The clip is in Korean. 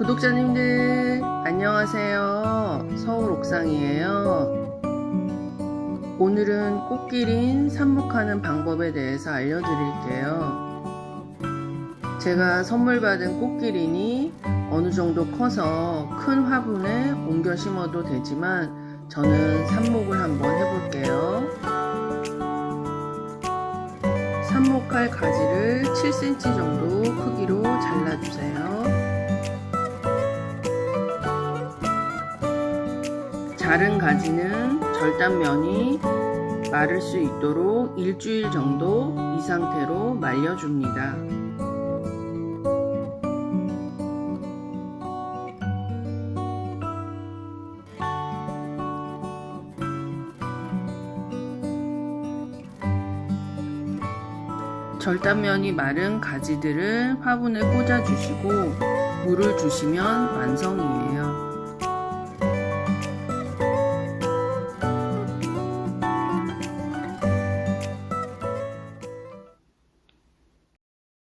구독자님들 안녕하세요. 서울 옥상이에요. 오늘은 꽃길인 삽목하는 방법에 대해서 알려드릴게요. 제가 선물 받은 꽃길인이 어느 정도 커서 큰 화분에 옮겨 심어도 되지만 저는 삽목을 한번 해볼게요. 삽목할 가지를 7cm 정도 크기로 자른 가지는 절단면이 마를 수 있도록 일주일 정도 이 상태로 말려줍니다. 절단면이 마른 가지들을 화분에 꽂아주시고 물을 주시면 완성이에요.